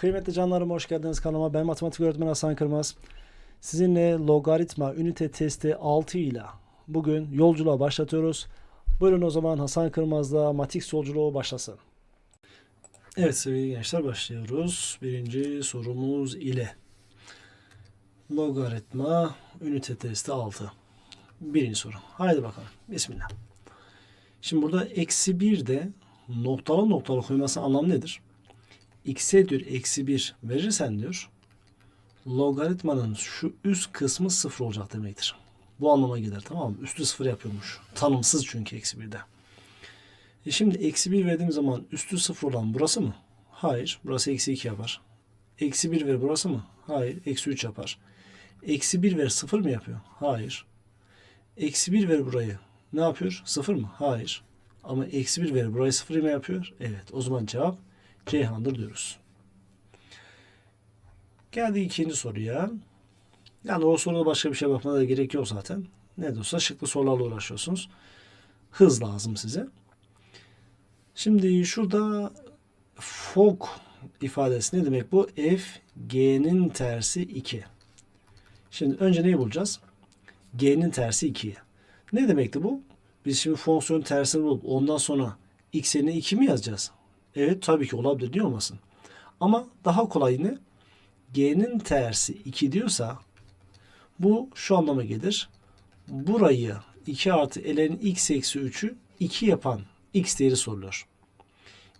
Kıymetli canlarım hoş geldiniz kanalıma. Ben matematik öğretmeni Hasan Kırmaz. Sizinle logaritma ünite testi 6 ile bugün yolculuğa başlatıyoruz. Buyurun o zaman Hasan Kırmaz'la Matix yolculuğu başlasın. Evet sevgili gençler başlıyoruz. Birinci sorumuz ile. Logaritma ünite testi 6. Birinci soru. Haydi bakalım. Bismillah. Şimdi burada eksi 1 de noktalı noktalı koyması anlamı nedir? X'e diyor eksi 1 verirsen diyor logaritmanın şu üst kısmı sıfır olacak demektir. Bu anlama gelir tamam mı? Üstü sıfır yapıyormuş. Tanımsız çünkü eksi 1'de. E şimdi eksi 1 verdiğim zaman üstü sıfır olan burası mı? Hayır. Burası eksi 2 yapar. Eksi 1 ver burası mı? Hayır. Eksi 3 yapar. Eksi 1 ver sıfır mı yapıyor? Hayır. Eksi 1 ver burayı. Ne yapıyor? Sıfır mı? Hayır. Ama eksi 1 ver burayı sıfır mı yapıyor? Evet. O zaman cevap Ceyhan'dır diyoruz. Geldi ikinci soruya. Yani o soruda başka bir şey bakmana da gerek yok zaten. Ne de olsa şıklı sorularla uğraşıyorsunuz. Hız lazım size. Şimdi şurada fog ifadesi ne demek bu? F G'nin tersi 2. Şimdi önce neyi bulacağız? G'nin tersi 2. Ne demekti bu? Biz şimdi fonksiyon tersini bulup ondan sonra x'ini 2 mi yazacağız? Evet tabii ki olabilir diyor olmasın. Ama daha kolay ne? G'nin tersi 2 diyorsa bu şu anlama gelir. Burayı 2 artı ln x eksi 3'ü 2 yapan x değeri soruluyor.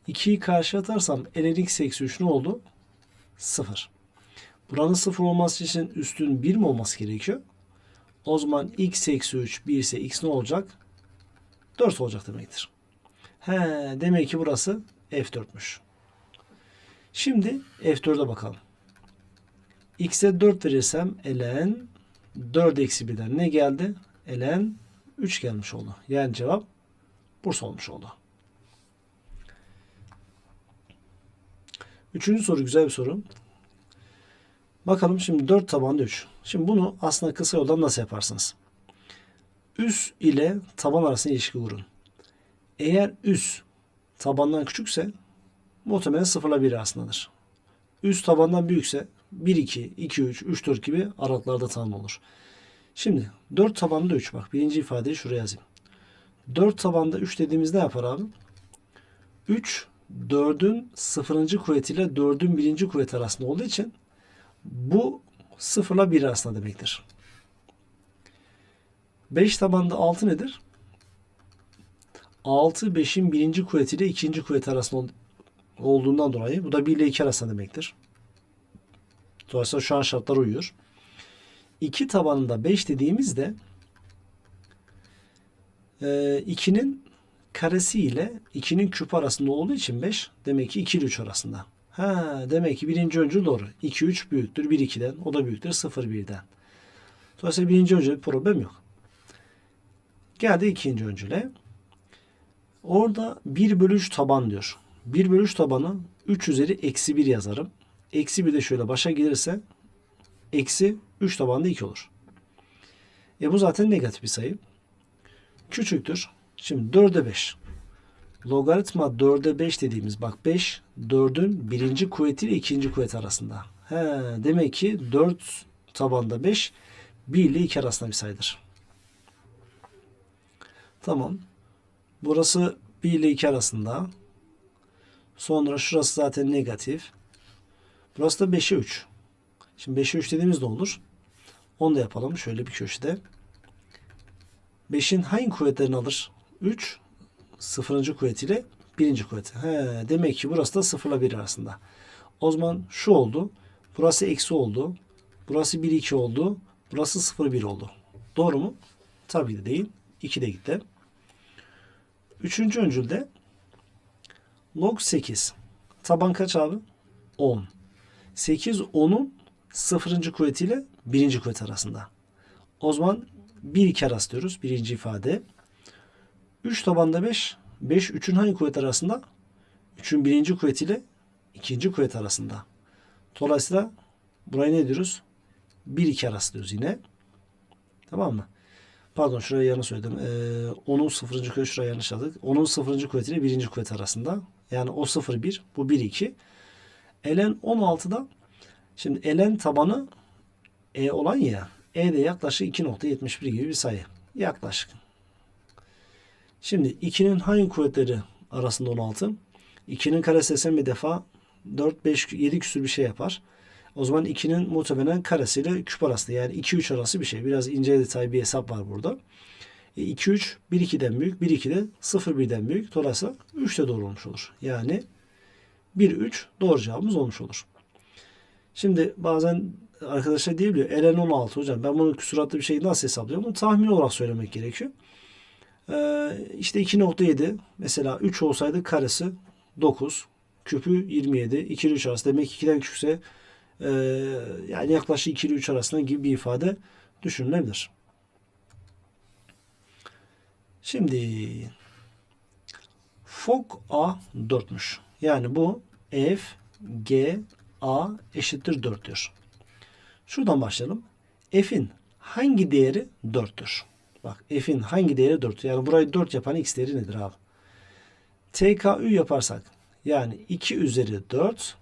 2'yi karşı atarsam ln x eksi 3 ne oldu? 0. Buranın 0 olması için üstün 1 mi olması gerekiyor? O zaman x eksi 3 1 ise x ne olacak? 4 olacak demektir. He, demek ki burası F4'müş. Şimdi F4'e bakalım. X'e 4 verirsem ln 4 eksi 1'den ne geldi? ln 3 gelmiş oldu. Yani cevap Bursa olmuş oldu. Üçüncü soru güzel bir soru. Bakalım şimdi 4 tabanlı 3. Şimdi bunu aslında kısa yoldan nasıl yaparsınız? Üst ile taban arasında ilişki kurun. Eğer üst tabandan küçükse muhtemelen 0 ile 1 arasındadır. Üst tabandan büyükse 1, 2, 2, 3, 3, 4 gibi aralıklarda tanım olur. Şimdi 4 tabanda 3 bak. Birinci ifadeyi şuraya yazayım. 4 tabanda 3 dediğimiz ne yapar abi? 3 4'ün 0. kuvvetiyle 4'ün 1. kuvveti arasında olduğu için bu 0 ile 1 arasında demektir. 5 tabanda 6 nedir? 6 5'in birinci kuvvetiyle ikinci kuvvet arasında olduğundan dolayı bu da 1 ile 2 arasında demektir. Dolayısıyla şu an şartlar uyuyor. 2 tabanında 5 dediğimizde 2'nin karesi ile 2'nin küpü arasında olduğu için 5 demek ki 2 ile 3 arasında. Ha, demek ki birinci öncül doğru. 2 3 büyüktür 1 2'den. O da büyüktür 0 1'den. Dolayısıyla birinci öncül bir problem yok. Geldi ikinci öncüle. Orada 1 bölü 3 taban diyor. 1 bölü 3 tabanı 3 üzeri eksi 1 yazarım. Eksi 1 de şöyle başa gelirse eksi 3 tabanda 2 olur. E bu zaten negatif bir sayı. Küçüktür. Şimdi 4'e 5. Logaritma 4'e 5 dediğimiz bak 5 4'ün birinci kuvveti ile ikinci kuvvet arasında. He, demek ki 4 tabanda 5 1 ile 2 arasında bir sayıdır. Tamam. Burası 1 ile 2 arasında. Sonra şurası zaten negatif. Burası da 5'e 3. Şimdi 5'e 3 dediğimiz ne olur? Onu da yapalım. Şöyle bir köşede. 5'in hangi kuvvetlerini alır? 3 sıfırıncı kuvvetiyle birinci kuvveti. He, demek ki burası da 0 ile 1 arasında. O zaman şu oldu. Burası eksi oldu. Burası 1 2 oldu. Burası 0 1 oldu. Doğru mu? Tabii de değil. 2 de gitti. Üçüncü öncülde log 8. Taban kaç abi? 10. 8 10'un sıfırıncı kuvvetiyle birinci kuvvet arasında. O zaman 1 2 arası diyoruz. Birinci ifade. 3 tabanda 5. 5 3'ün hangi kuvvet arasında? 3'ün birinci kuvvetiyle ikinci kuvvet arasında. Dolayısıyla burayı ne diyoruz? 1 2 arası diyoruz yine. Tamam mı? Pardon şuraya yanlış söyledim. Ee, onun sıfırıncı kuvveti şuraya yanlış yazdık. Onun sıfırıncı kuvvetiyle birinci kuvvet arasında. Yani o sıfır bir, bu bir iki. ln 16'da şimdi ln tabanı e olan ya e de yaklaşık 2.71 gibi bir sayı. Yaklaşık. Şimdi 2'nin hangi kuvvetleri arasında 16? 2'nin karesi desem bir defa 4, 5, 7 küsür bir şey yapar. O zaman 2'nin muhtemelen karesiyle küp arasında yani 2-3 arası bir şey. Biraz ince detay bir hesap var burada. E, 2-3 1-2'den büyük, 1-2 de 0-1'den büyük. Dolayısıyla 3 de doğru olmuş olur. Yani 1-3 doğru cevabımız olmuş olur. Şimdi bazen arkadaşlar diyebiliyor ln 16 hocam ben bunu küsuratlı bir şey nasıl hesaplıyorum? Bunu tahmin olarak söylemek gerekiyor. Ee, işte 2.7 mesela 3 olsaydı karesi 9 küpü 27 2 ile 3 arası demek ki 2'den küçükse e, yani yaklaşık 2 ile 3 arasında gibi bir ifade düşünülebilir. Şimdi fok a 4'müş. Yani bu f g a eşittir 4 diyor. Şuradan başlayalım. F'in hangi değeri 4'tür? Bak f'in hangi değeri 4? Yani burayı 4 yapan x değeri nedir abi? TKÜ yaparsak yani 2 üzeri 4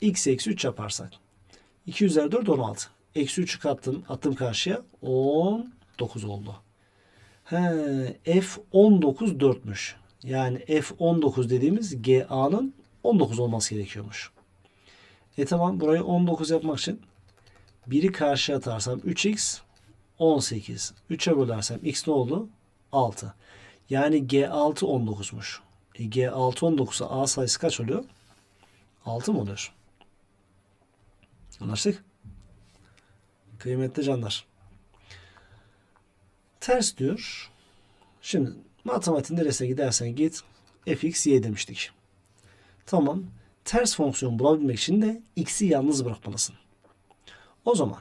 x eksi 3 yaparsak 2 üzeri 4 16. Eksi 3'ü kattım attım karşıya 19 oldu. He, f 19 4'müş. Yani f 19 dediğimiz GA'nın 19 olması gerekiyormuş. E tamam burayı 19 yapmak için 1'i karşıya atarsam 3x 18. 3'e bölersem x ne oldu? 6. Yani G6 19'muş. E, G6 19'a A sayısı kaç oluyor? 6 mı oluyor? Anlaştık? Kıymetli canlar. Ters diyor. Şimdi matematiğin neresine gidersen git fx y demiştik. Tamam. Ters fonksiyon bulabilmek için de x'i yalnız bırakmalısın. O zaman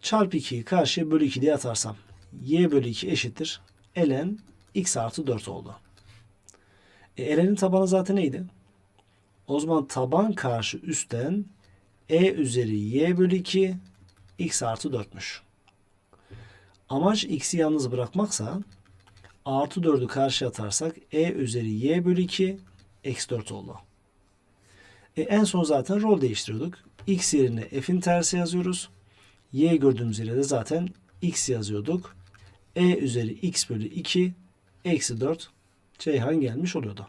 çarpı 2'yi karşıya bölü 2 diye atarsam y bölü 2 eşittir. ln x artı 4 oldu. E, ln'in tabanı zaten neydi? O zaman taban karşı üstten e üzeri y bölü 2 x artı 4'müş. Amaç x'i yalnız bırakmaksa artı 4'ü karşıya atarsak e üzeri y bölü 2 eksi 4 oldu. E, en son zaten rol değiştiriyorduk. x yerine f'in tersi yazıyoruz. y gördüğümüz yere de zaten x yazıyorduk. e üzeri x bölü 2 eksi 4 Ceyhan gelmiş oluyordu.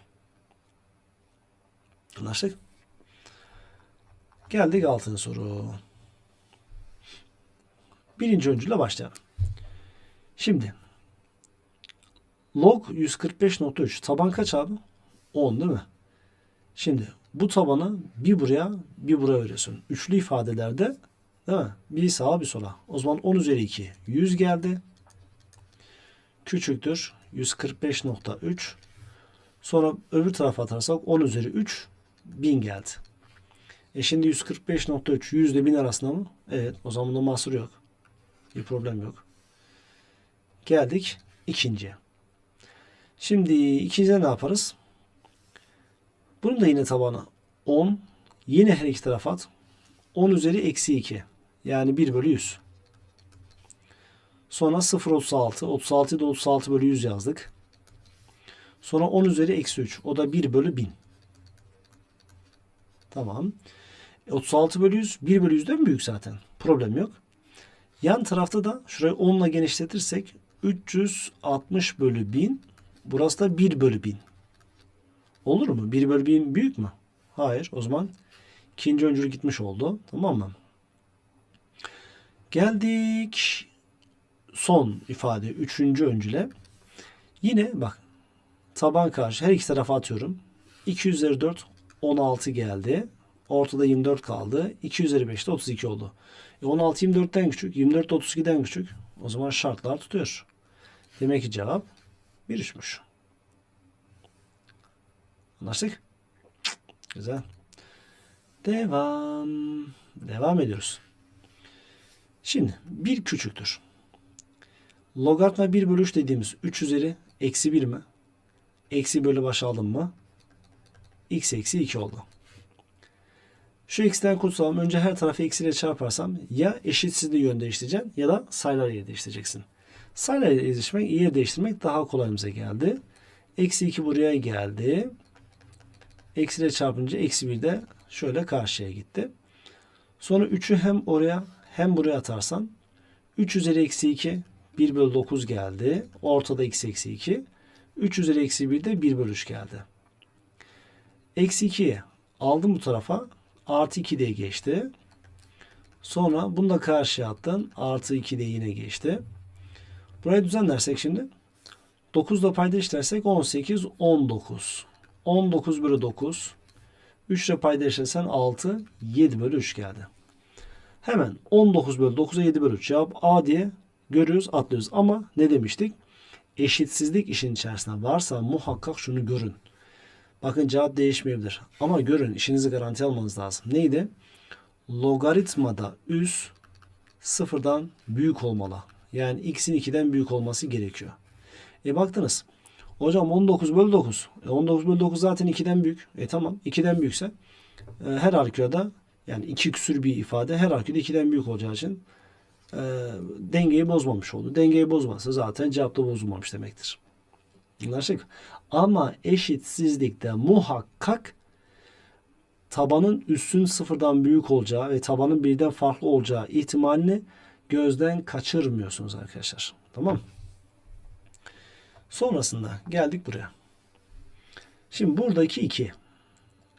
Anlaştık. Geldik altıncı soru. Birinci öncüyle başlayalım. Şimdi log 145.3 taban kaç abi? 10 değil mi? Şimdi bu tabanı bir buraya bir buraya veriyorsun. Üçlü ifadelerde değil mi? Bir sağa bir sola. O zaman 10 üzeri 2 100 geldi. Küçüktür 145.3 Sonra öbür tarafa atarsak 10 üzeri 3 1000 geldi. E şimdi 145.3 yüzde 1000 arasında mı? Evet. O zaman bunda mahsur yok. Bir problem yok. Geldik ikinciye. Şimdi ikincide ne yaparız? Bunun da yine tabanı 10. Yine her iki tarafa at. 10 üzeri eksi 2. Yani 1 bölü 100. Sonra 0.36. 36'yı da 36 bölü 100 yazdık. Sonra 10 üzeri eksi 3. O da 1 bölü 1000. Tamam. 36 bölü 100. 1 bölü 100'den büyük zaten. Problem yok. Yan tarafta da şurayı 10 ile genişletirsek 360 bölü 1000. Burası da 1 bölü 1000. Olur mu? 1 bölü 1000 büyük mü? Hayır. O zaman ikinci öncülü gitmiş oldu. Tamam mı? Geldik son ifade. Üçüncü öncüle. Yine bak taban karşı her iki tarafa atıyorum. 2 üzeri 4 16 geldi. Ortada 24 kaldı. 2 üzeri 5 de 32 oldu. E 16 24'ten küçük. 24 32'den küçük. O zaman şartlar tutuyor. Demek ki cevap 1 3'müş. Anlaştık? Güzel. Devam. Devam ediyoruz. Şimdi bir küçüktür. Logaritma 1 bölü 3 dediğimiz 3 üzeri eksi 1 mi? Eksi bölü başa aldım mı? x eksi 2 oldu. Şu x'ten kurtulalım. Önce her tarafı eksiyle çarparsam ya eşitsizliği yön değiştireceğim ya da sayılar yer değiştireceksin. Sayılar yer değiştirmek, yer değiştirmek daha kolayımıza geldi. Eksi 2 buraya geldi. Eksiyle çarpınca eksi 1 de şöyle karşıya gitti. Sonra 3'ü hem oraya hem buraya atarsan 3 üzeri eksi 2 1 bölü 9 geldi. Ortada x eksi 2. 3 üzeri eksi 1 de 1 bölü 3 geldi. Eksi 2'yi aldım bu tarafa. Artı 2 diye geçti. Sonra bunu da karşıya attın. Artı 2 de yine geçti. Burayı düzenlersek şimdi 9 ile payda işlersek 18, 19. 19 bölü 9. 3 ile payda işlersen 6, 7 bölü 3 geldi. Hemen 19 bölü 9'a 7 bölü 3 cevap A diye görüyoruz, atlıyoruz. Ama ne demiştik? Eşitsizlik işin içerisinde varsa muhakkak şunu görün. Bakın cevap değişmeyebilir. Ama görün işinizi garanti almanız lazım. Neydi? Logaritmada üs sıfırdan büyük olmalı. Yani x'in 2'den büyük olması gerekiyor. E baktınız. Hocam 19 bölü 9. E 19 bölü 9 zaten 2'den büyük. E tamam 2'den büyükse e, her halükarda yani 2 küsür bir ifade her halükarda 2'den büyük olacağı için e, dengeyi bozmamış oldu. Dengeyi bozmazsa zaten cevap da bozulmamış demektir. Anlaştık. Ama eşitsizlikte muhakkak tabanın üstün sıfırdan büyük olacağı ve tabanın birden farklı olacağı ihtimalini gözden kaçırmıyorsunuz arkadaşlar. Tamam Sonrasında geldik buraya. Şimdi buradaki 2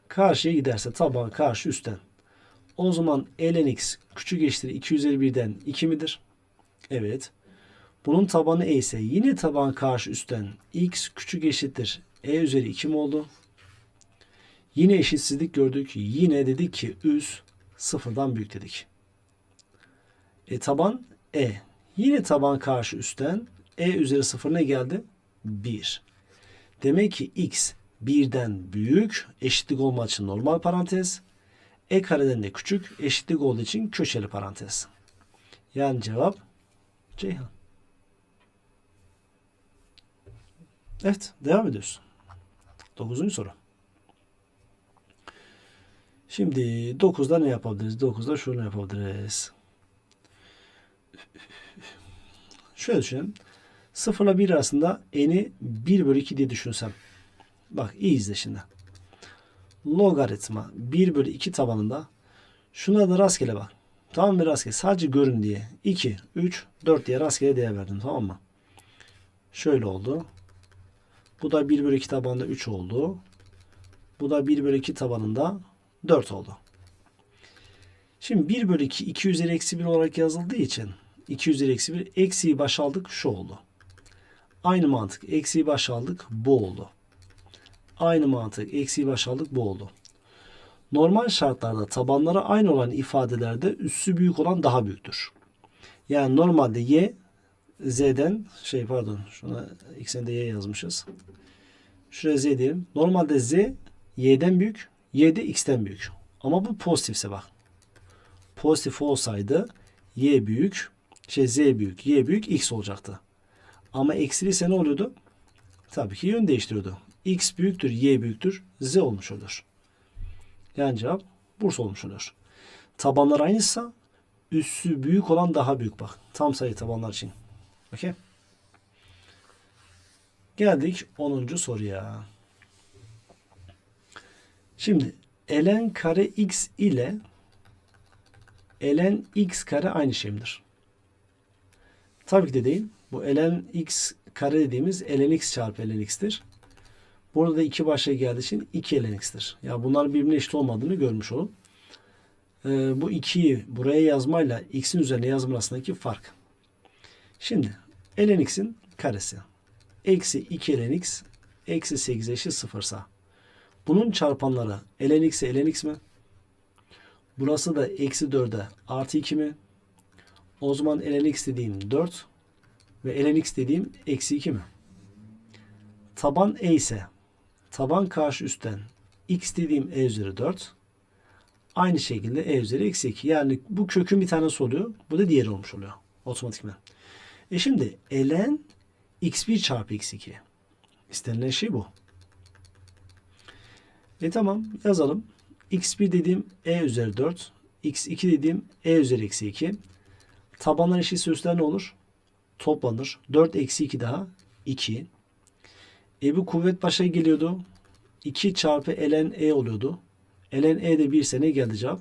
karşıya giderse taban karşı üstten. O zaman ln x küçük eşittir 2 üzeri 1'den 2 midir? Evet. Bunun tabanı e ise yine taban karşı üstten x küçük eşittir e üzeri 2 mi oldu? Yine eşitsizlik gördük. Yine dedik ki üs sıfırdan büyük dedik. E taban e. Yine taban karşı üstten e üzeri sıfır ne geldi? 1. Demek ki x birden büyük eşitlik olmak için normal parantez. E kareden de küçük eşitlik olduğu için köşeli parantez. Yani cevap Ceyhan. Evet devam ediyoruz. Dokuzuncu soru. Şimdi 9'da ne yapabiliriz? 9'da şunu yapabiliriz. Şöyle düşünelim. 0 ile 1 arasında n'i 1 bölü 2 diye düşünsem. Bak iyi izle şimdi. Logaritma 1 bölü 2 tabanında şuna da rastgele bak. Tamam mı rastgele? Sadece görün diye. 2, 3, 4 diye rastgele değer verdim. Tamam mı? Şöyle oldu. Bu da 1 bölü 2 tabanında 3 oldu. Bu da 1 bölü 2 tabanında 4 oldu. Şimdi 1 bölü 2 2 üzeri eksi 1 olarak yazıldığı için 2 üzeri eksi 1 eksiyi baş aldık şu oldu. Aynı mantık eksiyi baş aldık bu oldu. Aynı mantık eksiyi baş aldık bu oldu. Normal şartlarda tabanları aynı olan ifadelerde üssü büyük olan daha büyüktür. Yani normalde y z'den şey pardon şuna x'e de y yazmışız. Şuraya z diyelim. Normalde z y'den büyük, y de x'ten büyük. Ama bu pozitifse bak. Pozitif olsaydı y büyük, şey z büyük, y büyük, x olacaktı. Ama eksiliyse ne oluyordu? Tabii ki yön değiştiriyordu. X büyüktür, Y büyüktür, Z olmuş olur. Yani cevap Bursa olmuş olur. Tabanlar aynıysa üssü büyük olan daha büyük bak. Tam sayı tabanlar için. Okey. Geldik 10. soruya. Şimdi ln kare x ile ln x kare aynı şey midir? Tabii ki de değil. Bu ln x kare dediğimiz ln x çarpı ln x'tir. Burada da iki başlığa geldiği için 2 ln x'tir. Ya bunlar birbirine eşit olmadığını görmüş olun. Ee, bu 2'yi buraya yazmayla x'in üzerine yazma arasındaki fark. Şimdi ln x'in karesi. Eksi 2 ln x eksi 8 eşit 0 sa. Bunun çarpanları ln x ln x mi? Burası da eksi 4'e artı 2 mi? O zaman ln x dediğim 4 ve ln x dediğim eksi 2 mi? Taban e ise taban karşı üstten x dediğim e üzeri 4 aynı şekilde e üzeri eksi 2. Yani bu kökün bir tanesi oluyor. Bu da diğeri olmuş oluyor. Otomatikman. E şimdi ln x1 çarpı x2. İstenilen şey bu. E tamam yazalım. x1 dediğim e üzeri 4. x2 dediğim e üzeri eksi 2. Tabanlar eşitse üstler ne olur? toplanır. 4 eksi 2 daha 2. E bu kuvvet başa geliyordu. 2 çarpı ln e oluyordu. ln e de 1 ise ne geldi cevap?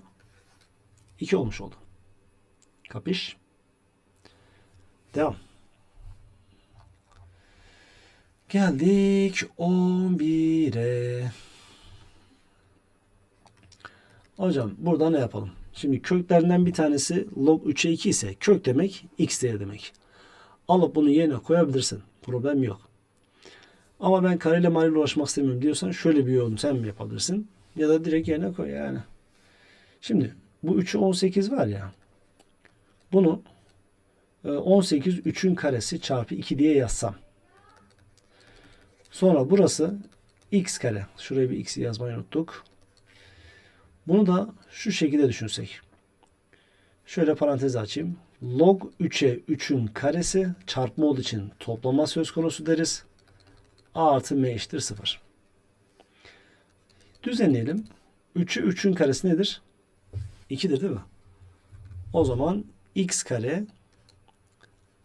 2 olmuş oldu. Kapış? Devam. Geldik 11'e. Hocam burada ne yapalım? Şimdi köklerinden bir tanesi log 3'e 2 ise kök demek x değeri demek. Alıp bunu yerine koyabilirsin. Problem yok. Ama ben kareyle mareyle uğraşmak istemiyorum diyorsan şöyle bir yöntem yapabilirsin. Ya da direkt yerine koy yani. Şimdi bu 3'ü 18 var ya. Bunu 18 3'ün karesi çarpı 2 diye yazsam. Sonra burası x kare. Şuraya bir x yazmayı unuttuk. Bunu da şu şekilde düşünsek. Şöyle parantez açayım. Log 3'e 3'ün karesi çarpma olduğu için toplama söz konusu deriz. A artı M eşittir 0. Düzenleyelim. 3'ü 3'ün karesi nedir? 2'dir değil mi? O zaman x kare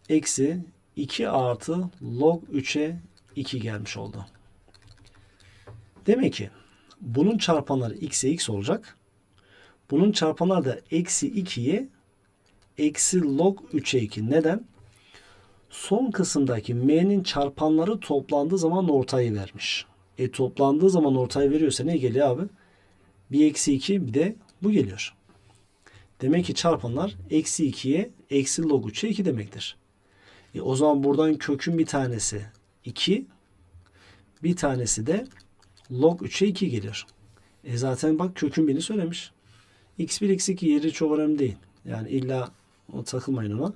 eksi 2 artı log 3'e 2 gelmiş oldu. Demek ki bunun çarpanları x'e x olacak. Bunun çarpanları da eksi 2'ye eksi log 3'e 2. Neden? Son kısımdaki m'nin çarpanları toplandığı zaman ortayı vermiş. E toplandığı zaman ortayı veriyorsa ne geliyor abi? Bir eksi 2 bir de bu geliyor. Demek ki çarpanlar eksi 2'ye eksi log 3'e 2 demektir. E o zaman buradan kökün bir tanesi 2 bir tanesi de log 3'e 2 geliyor. E zaten bak kökün birini söylemiş. x1 x2 yeri çok önemli değil. Yani illa o takılmayın ona.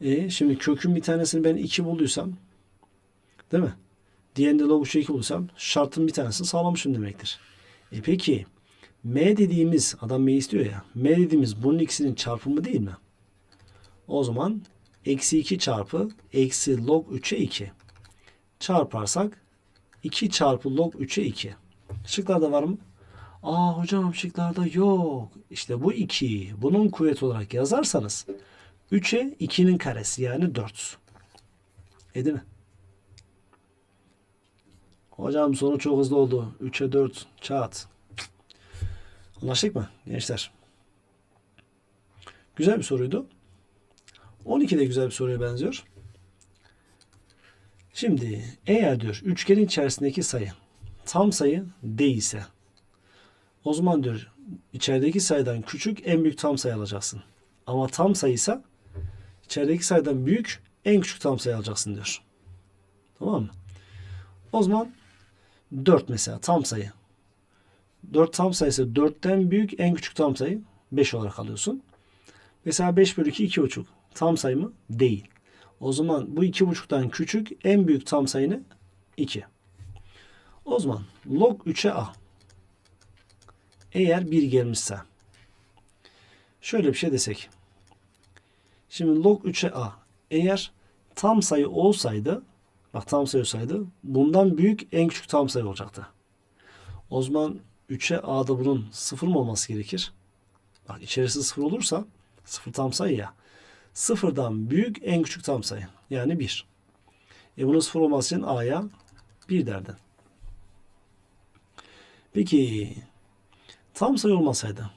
E şimdi kökün bir tanesini ben 2 bulduysam değil mi? Diğerinde log 3'e 2 bulursam şartın bir tanesini sağlamışım demektir. E peki m dediğimiz adam m istiyor ya. m dediğimiz bunun ikisinin çarpımı değil mi? O zaman eksi 2 çarpı eksi log 3'e 2 çarparsak 2 çarpı log 3'e 2. Şıklarda var mı? Aa hocam şıklarda yok. İşte bu 2. Bunun kuvveti olarak yazarsanız 3'e 2'nin karesi yani 4. E değil mi? Hocam sonu çok hızlı oldu. 3'e 4 çat. Anlaştık mı gençler? Güzel bir soruydu. 12 de güzel bir soruya benziyor. Şimdi eğer diyor üçgenin içerisindeki sayı tam sayı değilse o zaman diyor içerideki sayıdan küçük en büyük tam sayı alacaksın. Ama tam sayıysa içerideki sayıdan büyük en küçük tam sayı alacaksın diyor. Tamam mı? O zaman 4 mesela tam sayı. 4 tam sayısı 4'ten büyük en küçük tam sayı 5 olarak alıyorsun. Mesela 5 bölü 2 2,5 tam sayı mı? Değil. O zaman bu 2,5'tan küçük en büyük tam sayı ne? 2. O zaman log 3'e a eğer 1 gelmişse şöyle bir şey desek. Şimdi log 3'e a eğer tam sayı olsaydı bak tam sayı olsaydı bundan büyük en küçük tam sayı olacaktı. O zaman 3'e a'da bunun 0 mı olması gerekir? Bak içerisi 0 olursa 0 tam sayı ya. Sıfırdan büyük en küçük tam sayı. Yani 1. E bunun sıfır olması için a'ya 1 derdin. Peki tam sayı olmasaydı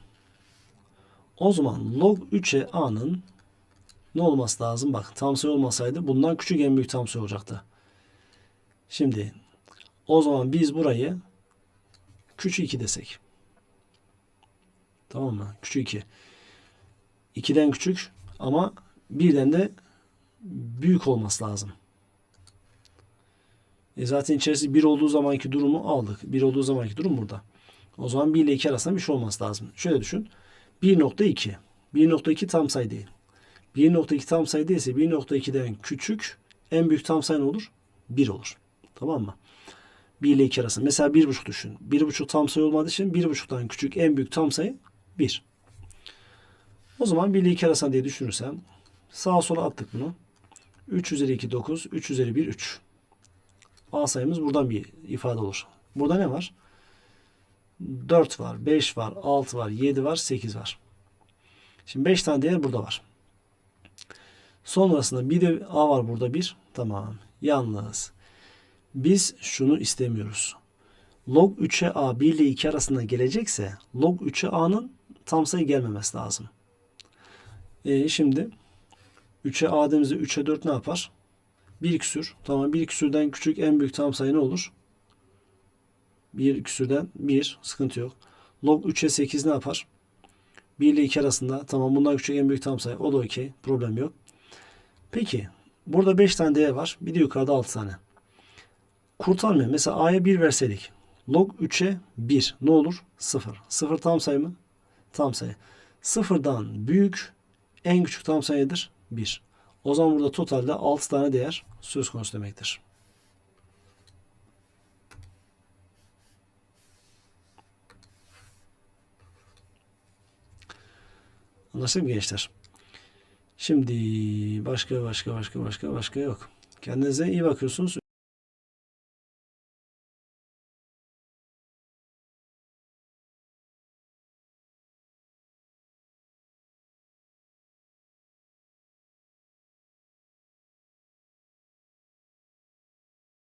o zaman log 3'e a'nın ne olması lazım? Bak tam sayı olmasaydı bundan küçük en büyük tam sayı olacaktı. Şimdi o zaman biz burayı küçük 2 desek. Tamam mı? Küçük 2. 2'den küçük ama birden de büyük olması lazım. E zaten içerisi 1 olduğu zamanki durumu aldık. 1 olduğu zamanki durum burada. O zaman 1 ile 2 arasında bir şey olması lazım. Şöyle düşün. 1.2. 1.2 tam sayı değil. 1.2 tam sayı değilse 1.2'den küçük en büyük tam sayı ne olur? 1 olur. Tamam mı? 1 ile 2 arasında. Mesela 1.5 düşün. 1.5 tam sayı olmadığı için 1.5'tan küçük en büyük tam sayı 1. O zaman 1 ile 2 arasında diye düşünürsem sağa sola attık bunu. 3 üzeri 2 9, 3 üzeri 1 3. A sayımız buradan bir ifade olur. Burada ne var? 4 var, 5 var, 6 var, 7 var, 8 var. Şimdi 5 tane değer burada var. Sonrasında bir de A var burada bir. Tamam. Yalnız biz şunu istemiyoruz. log 3'e a 1 ile 2 arasında gelecekse log 3'e a'nın tam sayı gelmemesi lazım. E, şimdi 3'e a dediğimizde 3'e 4 ne yapar? 1 küsür. Tamam 1 küsürden küçük en büyük tam sayı ne olur? 1 küsürden 1 sıkıntı yok. Log 3'e 8 ne yapar? 1 ile 2 arasında tamam bundan küçük en büyük tam sayı. O da okey. Problem yok. Peki burada 5 tane değer var. Bir de yukarıda 6 tane. Kurtarmıyor. Mesela a'ya 1 verseydik. Log 3'e 1 ne olur? 0. 0 tam sayı mı? Tam sayı. 0'dan büyük en küçük tam sayıdır 1. O zaman burada totalde 6 tane değer söz konusu demektir. Anlaşıldı mı gençler? Şimdi başka başka başka başka başka yok. Kendinize iyi bakıyorsunuz.